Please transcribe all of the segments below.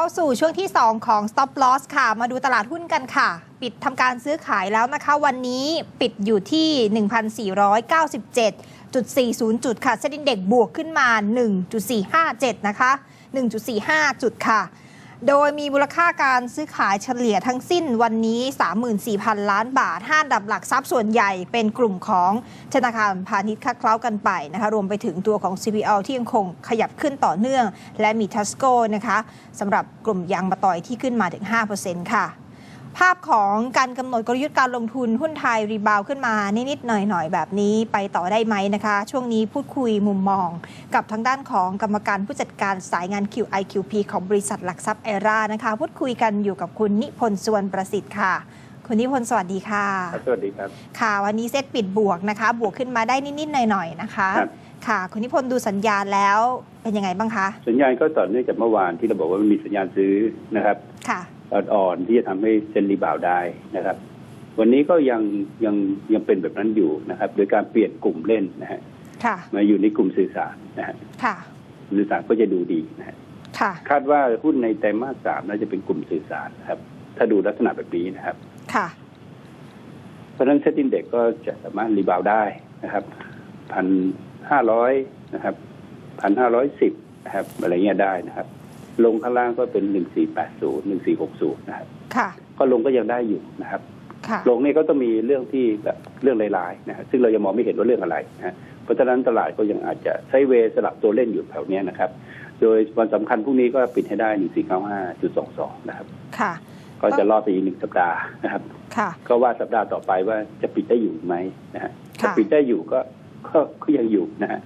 เข้าสู่ช่วงที่ 2 ของ Stop Loss ค่ะ มาดูตลาดหุ้นกันค่ะ ปิดทำการซื้อขายแล้วนะคะ วันนี้ปิดอยู่ที่ 1,497.40 จุดค่ะเซ็นดินเด็กบวกขึ้นมา 1.457 นะคะ 1.45 จุดค่ะ โดยมีมูลค่าการซื้อขายเฉลี่ยทั้งสิ้นวันนี้ 34,000 ล้านบาท ห้าดับหลักทรัพย์ส่วนใหญ่เป็นกลุ่มของธนาคารพาณิชย์คาดเคล้ากันไปนะคะรวมไปถึงตัวของ CPL ที่ยังคงขยับขึ้นต่อเนื่อง และมีทัสโกนะคะสำหรับกลุ่มยางมาต่อยที่ขึ้นมาถึง 5%ค่ะ ภาพของการกำหนดกลยุทธ์การลงทุนหุ้นไทยรีบาวขึ้นมา นิดๆหน่อยๆ แบบนี้ไปต่อได้ไหมนะคะ ช่วงนี้พูดคุยมุมมอง กับทางด้านของกรรมการผู้จัดการสายงาน QIQP ของบริษัทหลักทรัพย์เอรานะคะ พูดคุยกันอยู่กับคุณนิพนธ์สวนประสิทธิ์ค่ะ คุณนิพนธ์สวัสดีค่ะครับสวัสดีครับ ค่ะ วันนี้เซตปิดบวกนะคะ บวกขึ้นมาได้นิดๆหน่อยๆนะคะครับค่ะคุณนิพนธ์ดูสัญญาณแล้วเป็นยังไงบ้างคะ สัญญาณก็ต่อเนื่องจากเมื่อวานที่เราบอกว่ามันมีสัญญาณซื้อนะครับ ค่ะ อ่อนๆที่จะทำให้เซ็นรีบาวด์ได้นะครับ วันนี้ก็ยังยังยังเป็นแบบนั้นอยู่นะครับ โดยการเปลี่ยนกลุ่มเล่นนะฮะค่ะมาอยู่ในกลุ่มสื่อสารนะฮะค่ะสื่อสารก็จะดูดีนะฮะค่ะคาดว่าหุ้นในไตรมาสสามน่าจะเป็นกลุ่มสื่อสารนะครับ ถ้าดูลักษณะแบบนี้นะครับค่ะเพราะฉะนั้นเซ็นดินเด็กก็จะสามารถรีบาวด์ได้นะครับพันห้าร้อยนะครับพันห้าร้อยสิบนะครับอะไรเงี้ยได้นะครับ ลงข้างล่างก็เป็นหนึ่งสี่แปดศูนย์หนึ่งสี่หกศูนย์นะครับค่ะก็ลงก็ยังได้อยู่นะครับค่ะลงนี่ก็ต้องมีเรื่องที่แบบเรื่องลายๆนะฮะซึ่งเรายังมองไม่เห็นว่าเรื่องอะไรนะฮะเพราะฉะนั้นตลาดก็ยังอาจจะใช้เวย์สลับตัวเล่นอยู่แถวเนี้ยนะครับ โดยวันสำคัญพรุ่งนี้ก็ปิดให้ได้หนึ่งสี่เก้าห้าจุดสองสองนะครับ ค่ะ ก็จะรอดไปอีกหนึ่งสัปดาห์นะครับ ค่ะ ก็ว่าสัปดาห์ต่อไปว่าจะปิดได้อยู่ไหมนะฮะค่ะถ้าปิดได้อยู่ก็ก็ก็ยังอยู่นะฮะ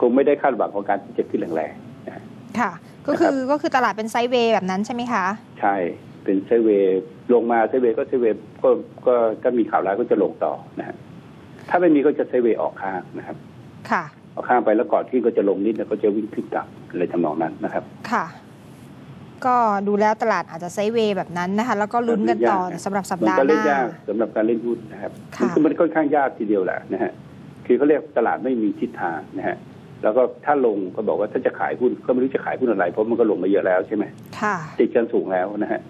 คงไม่ได้คาดหวังของการที่จะขึ้นแรงๆนะฮะค่ะ ก็คือก็คือตลาดเป็นไซด์เวย์แบบนั้นใช่ไหมคะ ใช่เป็นไซด์เวย์ลงมาไซด์เวย์ก็ไซด์เวย์ก็ก็ถ้ามีข่าวร้ายก็จะลงต่อนะฮะถ้าไม่มีก็จะไซด์เวย์ออกข้างนะครับ ค่ะออกข้างไปแล้วก่อนที่ก็จะลงนิดแล้วก็จะวิ่งขึ้นกลับอะไรทำนองนั้นนะครับ ค่ะ ก็ดูแล้วตลาดอาจจะไซด์เวย์แบบนั้นนะคะ แล้วก็ลุ้นกันต่อสำหรับสัปมันดาห์ก็หเล่นน้ายากสำหรับการเล่นหุ้นนะครับค่ะมันคือมันค่อนข้างยากทีเดียวแหละนะฮะคือเขาเรียกตลาดไม่มีทิศทางนะฮะ แล้วก็ถ้าลงก็บอกว่าถ้าจะขายหุ้นก็ไม่รู้จะขายหุ้นอะไร เพราะมันก็ลงมาเยอะแล้วใช่ไหมค่ะติดกันสูงแล้วนะฮะ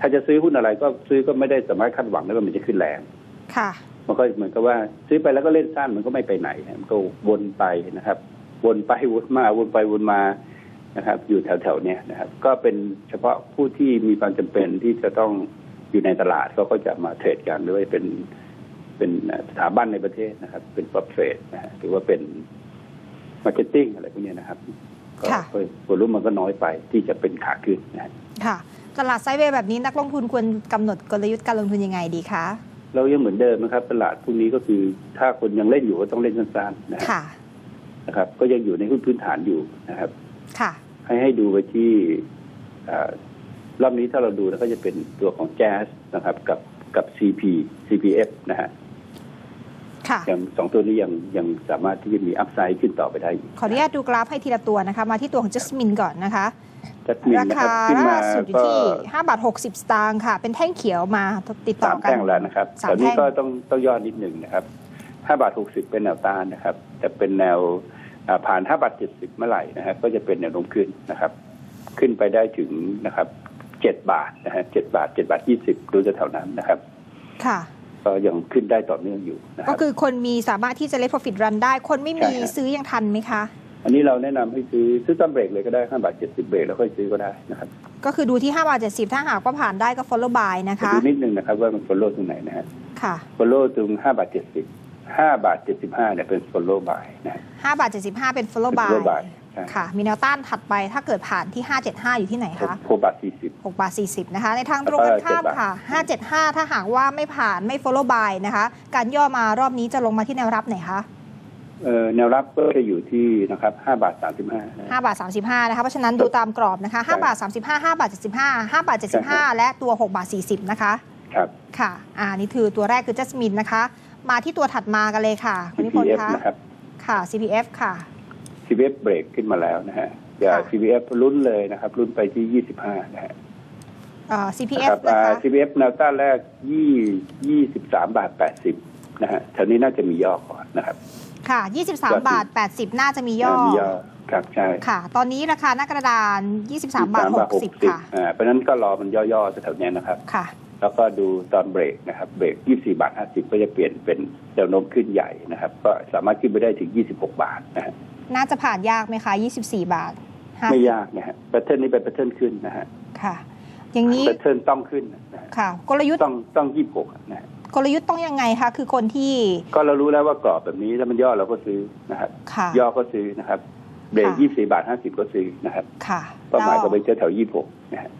ถ้าจะซื้อหุ้นอะไรก็ซื้อก็ไม่ได้สามารถคาดหวังได้ว่ามันจะขึ้นแรงค่ะมันก็เหมือนกับว่าซื้อไปแล้วก็เล่นสั้นมันก็ไม่ไปไหนฮะมันก็วนไปนะครับ วนไปวนมาวนไปวนมานะครับ อยู่แถวๆเนี้ยนะครับ ก็เป็นเฉพาะผู้ที่มีความจำเป็นที่จะต้องอยู่ในตลาดเขาก็จะมาเทรดกันหรือว่าเป็นเป็นสถาบันในประเทศนะครับ เป็นป๊อปเทรดนะฮะหรือว่าเป็น มาร์เก็ตติ้งอะไรพวกเนี้ยนะครับก็ค่ะผลรุ่มมันก็น้อยไปที่จะเป็นขาขึ้นนะฮะค่ะ ตลาดไซด์เวย์แบบนี้นักลงทุนควรกำหนดกลยุทธ์การลงทุนยังไงดีคะ เรายังเหมือนเดิมนะครับ ตลาดพรุ่งนี้ก็คือถ้าคนยังเล่นอยู่ก็ต้องเล่นสั้นๆนะฮะค่ะ นะครับ ก็ยังอยู่ในหุ้นพื้นฐานอยู่นะครับ ค่ะ ให้ให้ดูไปที่อ่ารอบนี้ถ้าเราดูแล้วก็จะเป็นตัวของแจ๊สนะครับ กับกับ CP CPF นะฮะค่ะ ยังสองตัวนี้ยังยังสามารถที่จะมีอัพไซด์ขึ้นต่อไปได้อยู่ขออนุญาตดูกราฟให้ทีละตัวนะคะ มาที่ตัวของจัสมินก่อนนะคะจัดมินรานะคคารับขึ้นมาล่าสุดอยู่ก็ที่5บาท60สตางค์ค่ะ เป็นแท่งเขียวมาติดต่สาอมกันแท่งแล้วนะครับสามตอนนี้แท่งก็ต้องต้องย่อนิดหนึ่งนะครับห้าบาทหกสิบเป็นแนวต้านนะครับ แต่เป็นแนวอ่าผ่านห้าบาทเจ็ดสิบเมื่อไหร่นะฮะก็จะเป็นแนวโน้มขึ้นนะครับ ขึ้นไปได้ถึงนะครับเจ็ดบาทนะฮะเจ็ดบาทเจ็ดบาทยี่สิบดูจะแถวนั้นนะครับ ค่ะ ก็ยังขึ้นได้ต่อเนื่องอยู่นะคก็รับคือคนมีสามารถที่จะเล่น profit run ได้ คนไม่มีใช่ฮะซื้อยังทันไหมคะ อันนี้เราแนะนำให้ซื้อซื้อตามเบรกเลยก็ได้ห้าบาทเจ็ดสิบเบรกแล้วค่อยซื้อก็ได้นะครับ ก็คือดูที่5บาท70ถ้าหากว่าผ่านได้ก็ follow buy นะคะดูนิดนึงนะครับว่ามัน follow ตรงไหนนะฮะค่ะ follow ตรงห้าบาทเจ็ดสิบห้าบาทเจ็ดสิบห้าเนี่ยเป็น follow buy นะฮะ5บาท75เป็น follow เป็น buy follow buy ใช่ ค่ะ มีแนวต้านถัดไปถ้าเกิดผ่านที่ 575 อยู่ที่ไหนคะหกบาทสี่สิบ6บาท40นะคะ ในทางตรงกันข้ามค่ะ 575 ถ้าหากว่าไม่ผ่านไม่ follow buy นะคะ การย่อมารอบนี้จะลงมาที่แนวรับไหนคะเอ่อแนวรับก็จะอยู่ที่นะครับห้าบาทสามสิบห้า5บาท35นะคะเพราะฉะนั้นดูตามกรอบนะคะ5บาท35 5บาท75 5บาท75 และตัว 6 บาท 40 นะคะ ครับ ค่ะ อ่า นี่คือตัวแรกคือจัสมินนะคะ มาที่ตัวถัดมากันเลยค่ะ คุณนิพนธ์ CPF คะนะครับค่ะ CPF ค่ะ CPF เบรกขึ้นมาแล้วนะฮะอย่าค่ะ CPF ลุ้นเลยนะครับลุ้นไปที่ยี่สิบห้านะฮะเอ่อนะ CPF ครับนะอ่าคะ CPF แนวต้านแรกยี่ยี่สิบสามบาทแปดสิบนะฮะแถวนี้น่าจะมีย่อก่อนนะครับ ค่ะ 23 บาท 80 น่าจะมีย่อมีย่อครับใช่ค่ะ ตอนนี้ราคาหน้ากระดาน 23 บาท 60 ค่ะอ่าเพราะฉะนั้นก็รอมันย่อๆแถวๆเนี้ยนะครับค่ะ แล้วก็ดูตอนเบรกนะครับ เบรก 24 บาท 50 ก็จะเปลี่ยนเป็นแนวโน้มขึ้นใหญ่นะครับ ก็สามารถขึ้นไปได้ถึง 26 บาทนะฮะ น่าจะผ่านยากไหมคะ24บาท50ไม่ยากนะฮะแพทเทิร์นนี้เป็นแพทเทิร์นขึ้นนะฮะค่ะ อย่างนี้แพทเทิร์นต้องขึ้นนะฮะค่ะ กลยุทธ์ต้องต้อง26นะฮะกลยุทธ์ต้องยังไงคะคือคนที่ ก็เรารู้แล้วว่ากรอบแบบนี้แล้วมันย่อเราก็ซื้อนะครับค่ะย่อก็ซื้อนะครับเบรกค่ะ24บาท50ก็ซื้อนะครับค่ะ เป้าหมายก็ไปแล้วเจอแถว26นะฮะ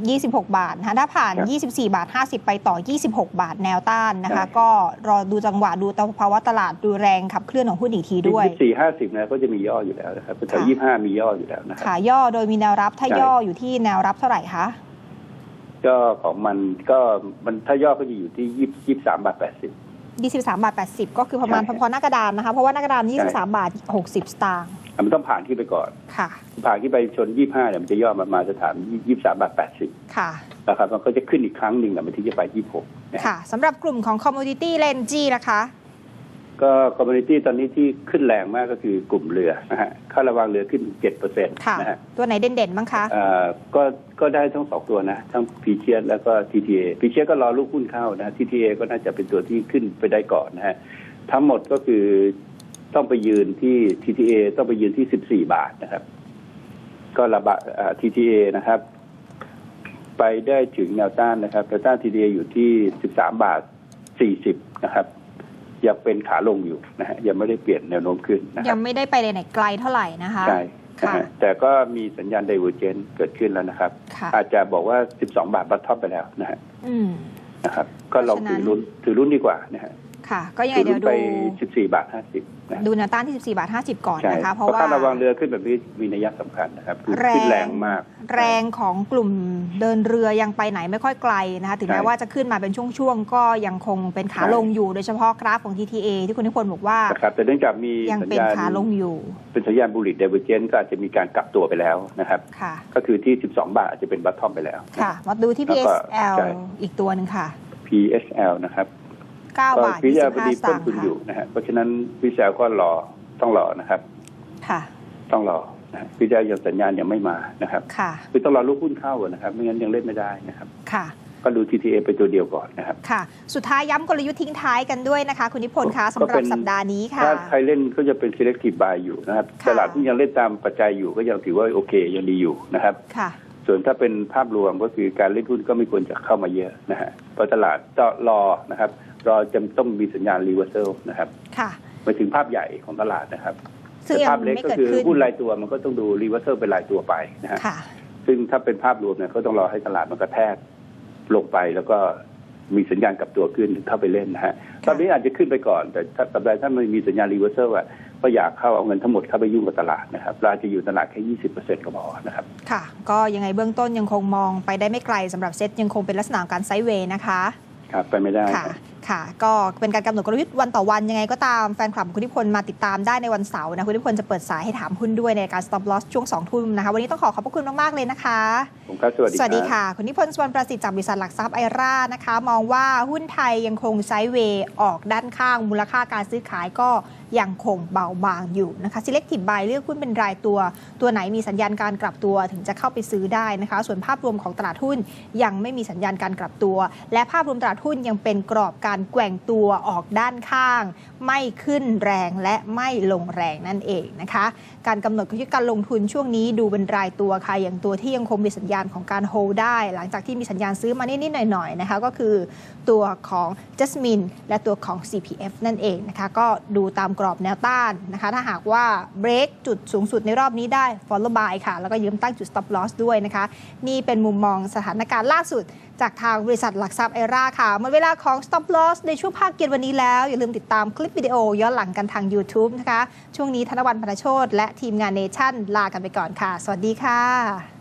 26บาทนะคะถ้าผ่านครับ24บาท50ไปต่อ26บาทแนวต้านนะคะใช่ก็รอดูจังหวะดูภาวะตลาดดูแรงขับเคลื่อนของหุ้นอีกทีด้วย24 50นะก็จะมีย่ออยู่แล้วนะครับแถวค่ะ25มีย่ออยู่แล้วนะครับขาย่อโดยมีแนวรับถ้าใช่ย่ออยู่ที่แนวรับเท่าไหร่คะก็ของมันก็มันถ้าย่อก็จะอยู่ที่23บาท80 23บาท80ก็คือประมาณใช่พอๆหน้ากระดานนะคะเพราะว่าหน้ากระดานใช่23บาท60สตางค์อะ มันต้องผ่านขึ้นไปก่อน ค่ะ ผ่านขึ้นไปชน 25เนี่ยมันจะย่อมามาสถาน23บาท80ค่ะนะครับมันก็จะขึ้นอีกครั้งหนึ่งอะมันถึงจะไป 26นะค่ะสำหรับกลุ่มของ commodity l e n g นะคะก็คอมมูนิตี้ตอนนี้ที่ขึ้นแรงมากก็คือกลุ่มเรือนะฮะค่าระวังเรือขึ้น7%ค่ะนะฮะตัวไหนเด่นๆบ้างคะอ่าก็ก็ได้ทั้งสองตัวนะ ทั้งพีเชียแล้วก็ TTA พีเชียก็รอลูกหุ้นเข้านะ TTA ก็น่าจะเป็นตัวที่ขึ้นไปได้ก่อนนะฮะทั้งหมดก็คือ ต้องไปยืนที่ TTA ต้องไปยืนที่14บาทนะครับ ก็ระบะอ่า TTA นะครับ ไปได้ถึงแนวต้านนะครับแนวต้าน TTA อยู่ที่13บาท40นะครับยังเป็นขาลงอยู่นะฮะยังไม่ได้เปลี่ยนแนวโน้มขึ้นนะคยัรับงไม่ได้ไปไหนไกลเท่าไหร่นะคะใช่นะค่ะฮะแต่ก็มีสัญญาณไดเวอร์เจนเกิดขึ้นแล้วนะครับค่ะอาจจะบอกว่า 12 บาทบัตท็อปไปแล้วนะฮะอืมนะครับ ก็ลองเพราะฉะนั้ถือนรุ่นถือรุ่นดีกว่านะฮะ ค่ะ ก็ยังไงถือเดี๋รุ่ยนวไปดู14 บาท 50นะดูแนวต้านที่ 14 บาท 50 ก่อนใช่นะคะ เพเพราะราะว่าค่าระวังเรือขึ้นแบบนี้มีนัยสำคัญนะครับคือแรงขึ้นแรงมาก แรงของกลุ่มเดินเรือยังไปไหนไม่ค่อยไกลนะคะ ถึงใช่แม้ว่าจะขึ้นมาเป็นช่วงๆ ก็ยังคงเป็นขาใช่ลงอยู่โดยเฉพาะกราฟของ TTA ที่คุณนิพนธ์บอกว่านะครับแต่เนื่องจากมียังสัญเป็นญาณขาลงอยู่ เป็นสัญญาณบูลลิตไดเวอร์เจนก็อาจจะมีการกลับตัวไปแล้วนะครับค่ะก็คือที่ 12 บาทอาจจะเป็นบัตทอมไปแล้วนะค่ะ มาดูที่แล้วก็ PSL ใช่อีกตัวหนึ่งค่ะ PSL นะครับ 9ก็บาทพิจารณาดี25สเพิ่ตามงค์ทุนค่ะอยู่นะฮะเพราะฉะนั้นพิจารณาก็รอต้องรอนะครับ ค่ะ ต้องรอนะฮะพิจารณายังสัญญาณยังไม่มานะครับ ค่ะ คือต้องรอลูกหุ้นเข้าอะนะครับ ไม่งั้นยังเล่นไม่ได้นะครับ ค่ะ ก็ดู TTA ไปตัวเดียวก่อนนะครับ ค่ะ สุดท้ายย้ำกลยุทธ์ทิ้งท้ายกันด้วยนะคะ คุณนิพนธ์คะสำหก็รัเป็บนสัปดาห์นี้ค่ะ ถ้าใครเล่นก็จะเป็น selective buy อยู่นะครับค่ะตลาดที่ยังเล่นตามปัจจัยอยู่ก็ยังถือว่าโอเคยังดีอยู่นะครับ ค่ะ ส่วนถ้าเป็นภาพรวมก็คือการเล่นหุ้นก็ไม่ควรจะเข้ามาเยอะนะฮะเพราะตลาดจะรอนะครับ รอจะต้องมีสัญญาณ reversal นะครับค่ะไปถึงภาพใหญ่ของตลาดนะครับซึ่งแต่ยังภาพเล็กไม่ก็เกิดคือขึ้นหุ้นรายตัวมันก็ต้องดู reversal เป็นรายตัวไปนะฮะค่ะซึ่งถ้าเป็นภาพรวมเนี่ยก็ต้องรอให้ตลาดมันกระแทกลงไปแล้วก็ มีสัญญาณกลับตัวขึ้นเข้าไปเล่นนะฮะตอนนี้อาจจะขึ้นไปก่อน แต่ถ้าสัปดาห์ถ้ามันมีสัญญาณรีเวอร์เซอร์อะก็อยากเข้าเอาเงินทั้งหมดเข้าไปยุ่งกับตลาดนะครับราจะอยู่ตลาดแค่ยี่สิบเปอร์เซ็นต์ก็พอนะครับ ค่ะ ก็ยังไงเบื้องต้นยังคงมองไปได้ไม่ไกลสำหรับเซ็ตยังคงเป็นลักษณะการไซด์เวย์นะคะ ครับไปไม่ได้ค่ะครับค่ะ ก็เป็นการกำหนดกลยุทธ์วันต่อวันยังไงก็ตามแฟนคลับของคุณนิพนธ์มาติดตามได้ในวันเสาร์นะคุณนิพนธ์จะเปิดสายให้ถามหุ้นด้วยในการ stop loss ช่วง2ทุ่มนะคะ วันนี้ต้องขอขอบพระคุณมาก ๆ เลยนะคะ ผมครับสวัสดีสวัสดีรับค่ะ คุณนิพนธ์สวนประสิทธิ์จากบริษัทหลักทรัพย์ไอร่านะคะ มองว่าหุ้นไทยยังคงไซด์เวย์ออกด้านข้างมูลค่าการซื้อขายก็ ยังคงเบาบางอยู่นะคะ selective buy เลือกหุ้นเป็นรายตัว ตัวไหนมีสัญญาณการกลับตัวถึงจะเข้าไปซื้อได้นะคะ ส่วนภาพรวมของตลาดหุ้นยังไม่มีสัญญาณการกลับตัว และภาพรวมตลาดหุ้นยังเป็นกรอบการแกว่งตัวออกด้านข้าง ไม่ขึ้นแรงและไม่ลงแรงนั่นเองนะคะ การกำหนดกลยุทธ์การลงทุนช่วงนี้ดูเป็นรายตัวค่ะอย่างตัวที่ยังคงมีสัญญาณของการโฮลได้ หลังจากที่มีสัญญาณซื้อมานิดๆหน่อยๆนะคะก็คือตัวของ Jasmine และตัวของ CPF นั่นเองนะคะก็ดูตามกรอบแนวต้านนะคะ ถ้าหากว่าเบรกจุดสูงสุดในรอบนี้ได้ follow by ค่ะ แล้วก็ยืมตั้งจุด stop loss ด้วยนะคะ นี่เป็นมุมมองสถานการณ์ล่าสุด จากทางบริษัทหลักทรัพย์ไอราค่ะหมดเวลาของ stop loss ในช่วงภาคเย็นวันนี้แล้ว อย่าลืมติดตามคลิปวิดีโอย้อนหลังกันทาง YouTube นะคะ ช่วงนี้ธนวันพนโชตและทีมงานเนชั่นลากันไปก่อนค่ะ สวัสดีค่ะ